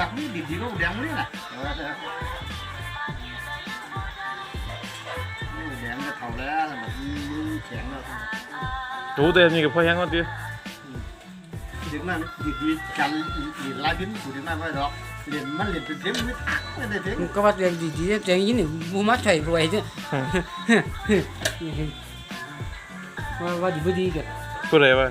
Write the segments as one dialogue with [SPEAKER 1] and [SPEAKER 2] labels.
[SPEAKER 1] 작품이 미디로 đi 량이 thầu ra là một chén rồi tú tên như cái phơi hang đó chứ tiếng nam thì thì chẳng thì lai biến của tiếng nam vậy đó liền mắt liền từ thế mới cái thế có bắt liền thì
[SPEAKER 2] thì tiếng gì nữa? mua mắt chảy rồi chứ. Qua qua thì bữa đi kìa. Bữa này vậy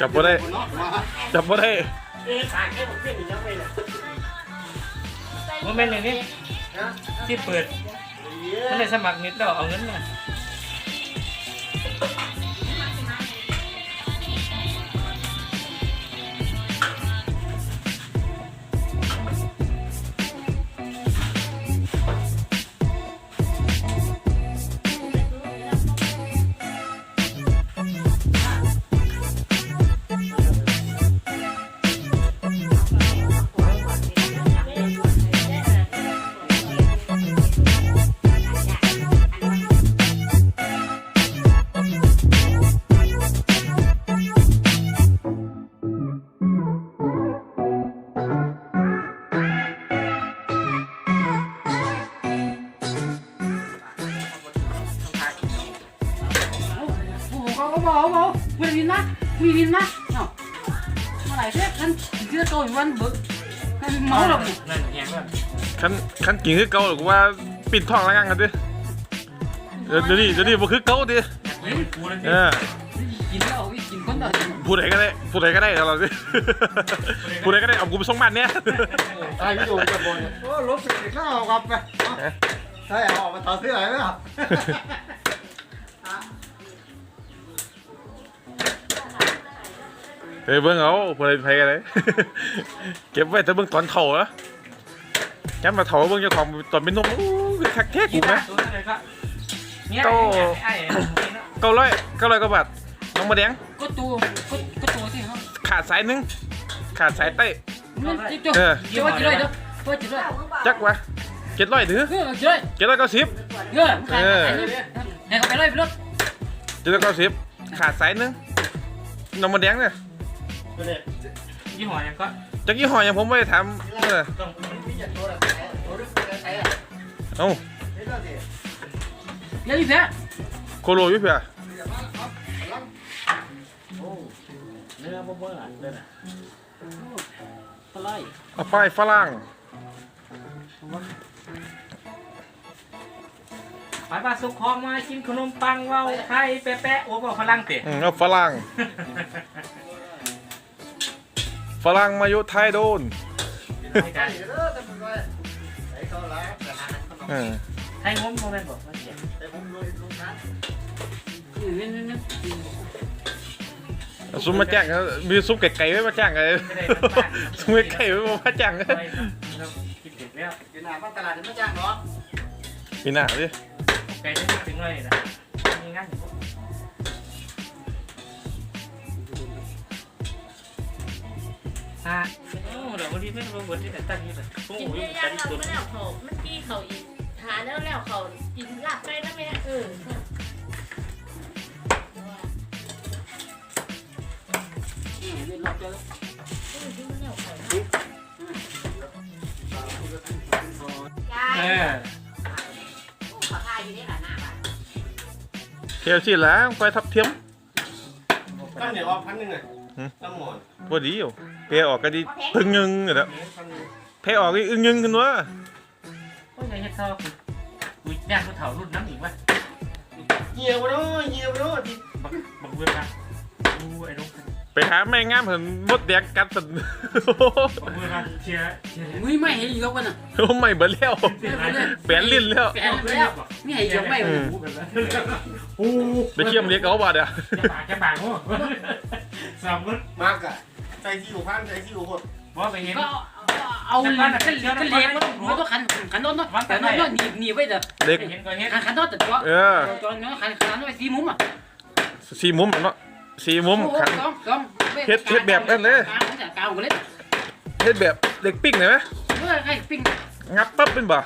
[SPEAKER 2] จั
[SPEAKER 1] บบ่
[SPEAKER 3] ได้ จับบ่ได้
[SPEAKER 2] เอ
[SPEAKER 4] อขายแค่ผมเพื่อนอีกแล้วไปเลย
[SPEAKER 5] โมเมนต์อย่างนี้ที่เปิดไม่ได้สมัครนิดแล้วเอาเงินมา
[SPEAKER 1] โอ้โหเขาก็บอกบอกมีวินนะมีวินนะเนาะเมื่อไหร่เด้กันเชื่อโตอีกวันเบิกกันเมาหรอกนี่
[SPEAKER 5] นั่นแหงว่า
[SPEAKER 3] คันคันกินคือเก่าหรือว่าปิดท้องแล้วกันกันดิเดี๋ยวเดี๋ยวนี้เดี๋ยวนี้บ่คือเก่าดิ
[SPEAKER 5] เฮ้ยกูนั่น
[SPEAKER 3] เออ
[SPEAKER 1] กินแล้วอีกกินคนเดียว
[SPEAKER 3] ผู้ใดก็ได้ผู้ใดก็ได้เราดิผู้ใดก็ได้เอากูไปส่งบ้านเนี่ย
[SPEAKER 2] ตายพี่โดนจะบอลโอ้ลบสิบแล้วเอากลับไปใช่เอาออกมาต่อเสื้ออะไรไหมครับ
[SPEAKER 3] เฮ้ยเบิ่งเอาผู้ใดไปกันเลยเก็บไว้แต่เบิ่งตอนเฒ่าเหรอย้ำมาเฒ่าเบิ่งเจ้าของตอนเป็นหนุ่มอู้คือคักแท้กูนะ
[SPEAKER 5] ตัวนั้นเลยก็เนี่ยไอ้ไอ้
[SPEAKER 3] เก้าร้อยเก้าร้อยกว่าบาทน้องมาแดง
[SPEAKER 1] ก็ตัวก็ก็ตัวที่เขา
[SPEAKER 3] ขาดสายหนึงขาดสายใต้
[SPEAKER 1] เนี่ยจุ๊บ
[SPEAKER 3] เออ
[SPEAKER 1] จุ๊บจุ๊บเลยเด้อจุ๊บจุ๊บเลย
[SPEAKER 3] จักวะเจ็ดร้อยถือ
[SPEAKER 1] เออจุ๊บเลย
[SPEAKER 3] เจ็ดร้อยเก้าสิบ
[SPEAKER 1] เออขายขายนี่เดี๋ยวเขาไปเลยไปเลย
[SPEAKER 3] เจ็ดร้อยเก้าสิบขาดสายหนึงน้องมาแดงเนี่ย
[SPEAKER 5] ยี่ห้อยังก็
[SPEAKER 3] จักยี่ห้ออย่างผมไม่ได้ถามเออ
[SPEAKER 5] ต้อง
[SPEAKER 2] มีอย่างตัวอะไรตัวรึกอะไรใส่อะ
[SPEAKER 3] เอ้า
[SPEAKER 2] นี่แล้วสิ
[SPEAKER 1] อย่าอีแพ้
[SPEAKER 3] โคโลอยู่เพื่อ
[SPEAKER 2] เดี๋ยวมาครับลัง
[SPEAKER 5] เนื้อบ่เบื่อเลยนะ
[SPEAKER 1] อะไร
[SPEAKER 3] เอาป้ายฝรั่ง
[SPEAKER 5] ไปบ้านสุขคองมากินขนมปังว้าวไทยแปะๆโอ้บ่ฝรั่งเตะ
[SPEAKER 3] อืมเอาฝรั่ง ฝรั่งมาอยู่ไทยโดน
[SPEAKER 2] ใส่เด้อแต่เป็นไรใส่เข้าแล้วแต่หาขนม
[SPEAKER 3] เออ
[SPEAKER 5] ไทยงมโมเมนต์บอกว่าเสีย
[SPEAKER 2] แต่ผมรวยลงน้ำ
[SPEAKER 1] นี่นี่นี่
[SPEAKER 3] เอาซุปมาแจ้งครับมีซุปไก่ๆไว้มาแจ้งเลย
[SPEAKER 5] ไม่ได้ทั้งบ้าน
[SPEAKER 3] ซุปไก่ๆไว้มาแจ้งเลย
[SPEAKER 5] เราคิดเด็กแล้ว
[SPEAKER 2] กินหน้าบ้านตลาดนี่ไม่จ้างเนาะ
[SPEAKER 3] มีหน้าดิ
[SPEAKER 5] ไก่ได้ถึงเลยนะมีงาน อ่าโอ้เดี๋ยววันนี้ไม่รู้วันที่แต่ตั้งนี่เลยโอ้
[SPEAKER 4] กิน
[SPEAKER 5] โห
[SPEAKER 4] เยอะ
[SPEAKER 5] ตั
[SPEAKER 4] แยะ
[SPEAKER 5] น
[SPEAKER 4] เรา
[SPEAKER 5] ตัว
[SPEAKER 4] ไม่แล้วเขาเมื่อกี้เขาอีกหาแล้วแล้วเขากินลาบไปนะแม่เออ
[SPEAKER 1] นี่เราจะ
[SPEAKER 5] เออ
[SPEAKER 3] เทียวสิแล้วไปทับเทียม
[SPEAKER 2] ตั้งเดี๋ยวเอาพันหนึ่งเลย ตั้งหมอน
[SPEAKER 3] พอดีอยู่เพออกก็ดีพึ่งยึงอยู่แล้วเพออกก็อึ้งยึงขึ้นวะ
[SPEAKER 5] โอ้ยไอ้เฮ็ดเท่ากูกูย่างกูเถารุ่นน้ำอีกวะ
[SPEAKER 2] เหี่ยวเนาะเหี่ยวเนาะที่
[SPEAKER 5] บักบักเวลาดูไอ้ลูก
[SPEAKER 3] ไปหาแม่งามเห็นมดแดงกัดสัน
[SPEAKER 5] บักเวลาเชียร์เชียร์
[SPEAKER 1] มือไม่เห็นอีกวันน่ะ
[SPEAKER 3] โอ้ไม่เบิดแล้วแปลนลิ้นแล้ว
[SPEAKER 1] แปลแล้วนี่เห็นยังไม่
[SPEAKER 5] โอ้
[SPEAKER 3] ไปเชี่ยมเรียกเขาบ่าเดี๋ยว
[SPEAKER 5] จะปากจะปากโอ้สามคน
[SPEAKER 2] มากอะใจที่อยู่พันใจที่อยู่หด
[SPEAKER 5] ว่าไปเห็น
[SPEAKER 1] ก็เอาขึ้นขึ้นขึ้นเล็กมันมันต้องขันขันโน้นเนาะแต่โน้นหนีบหนีบไว้เด้อ
[SPEAKER 3] เด็ก
[SPEAKER 5] ไปเห็นก็เห็น
[SPEAKER 1] ขันขันโน้นแต่ตัว
[SPEAKER 3] เออ
[SPEAKER 1] จอนเนาะขันขันไว้สีมุมอะ
[SPEAKER 3] สี่มุมเนาะ สี่มุมขัน
[SPEAKER 1] สองสอง
[SPEAKER 3] เฮ็ดเฮ็ดแบบนั้นเลย
[SPEAKER 1] กลางมันจะกลางกันเลย
[SPEAKER 3] เฮ็ดแบบเด็กปิ้งเลยไหม
[SPEAKER 1] เมื่อให้ปิ้ง
[SPEAKER 3] งับปั๊บเป็นบ่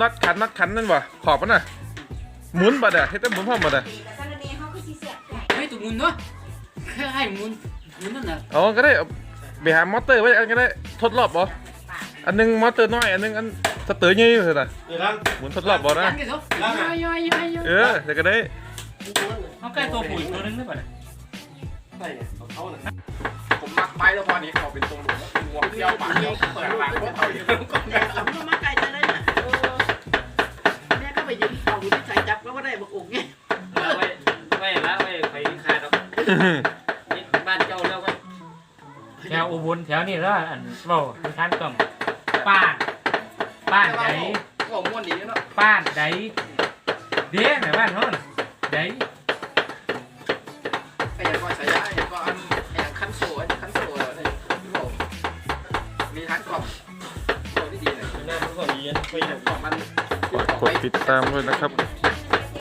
[SPEAKER 3] น็อตขันน็อตขันนั่นบ่ขอบมันน่ะหมุนบ่เด้อเฮ็ดแต่หมุนพร้อมบ่เด้อ
[SPEAKER 4] แต่ตอนนี้เขาก็สิเสียบ
[SPEAKER 1] ให้ตุกมุนเนาะแค่ให้มุนมุนนั่นน่ะ
[SPEAKER 3] เอาก็ได้เอาไปหามอเตอร์ไว้อันก็ได้ทดรอบบ่อันหนึงมอเตอร์น้อยอันหนึงอันสเตอร์ใหญ่อยู่ซั่นน่ะ
[SPEAKER 2] เดี๋ยวนั้น
[SPEAKER 3] หมุนทดรอบบ่นะ
[SPEAKER 1] ยันกันเถอะย่อยย่อยย่อยย่อย
[SPEAKER 3] เออเดี๋ยวก็ได้
[SPEAKER 5] เขาใกล้ตัวปุ๋ยตัวนึงหรือเปล่า
[SPEAKER 2] ได้ของเขาน่ะ
[SPEAKER 6] ผมมักไปแล้วพอนี้เขาเป็นตรงหลุมงวงเที่ยวปากเที่ยวเปิดปากว่าเขาอยู่ตรงกลาง
[SPEAKER 7] มันมาไกลจะได้น่ะเออแม่ก็ไปยืนเอาอยู่ที่ใส่จับแล้วก็ได้บักอกไง
[SPEAKER 5] ไว้ไว้ละไว้ไปขาดหรอกนี่บ้านเจ้าแล้วก็แถวอุบลแถวนี้แล้วอันเว้าทานกล่อมป้านป้านใด
[SPEAKER 6] ก็ม้วนดีเนาะ
[SPEAKER 5] ป้านใดเด้แม่บ้านเฮา น่ะใด
[SPEAKER 6] ไอ้ยังก็ใช้ได้ก็อันไอ้ยังคันโซ่ไอ้คันโซ่อะไรมีทันกล่องโซ่ที่ดีเลย
[SPEAKER 5] หน้ามันก็มี
[SPEAKER 6] มีแต่กล่องมัน
[SPEAKER 3] กดติดตามด้วยนะครับ